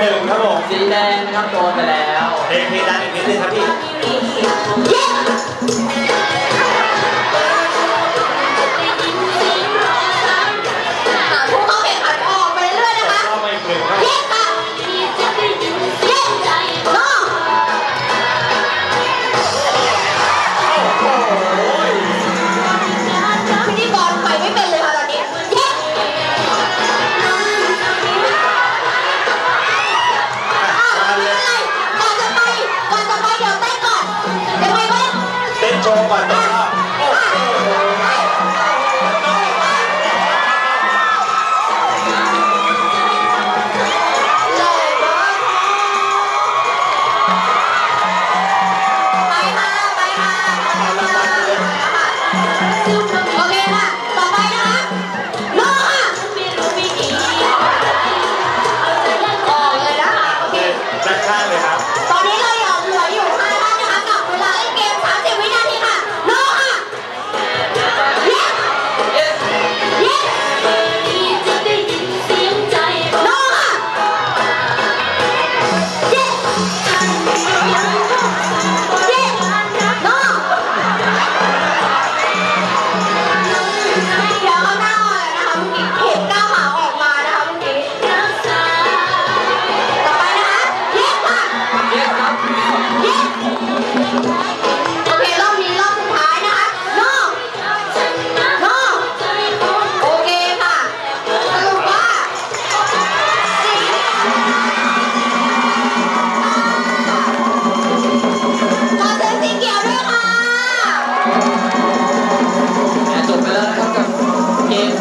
หนึ่งครับผมสีแดงนะครับโดนไปแล้วเด็กเพดานอีกนิดนึงครับพี่ Sampai.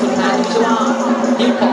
สุดท้ายช่วงที่ผม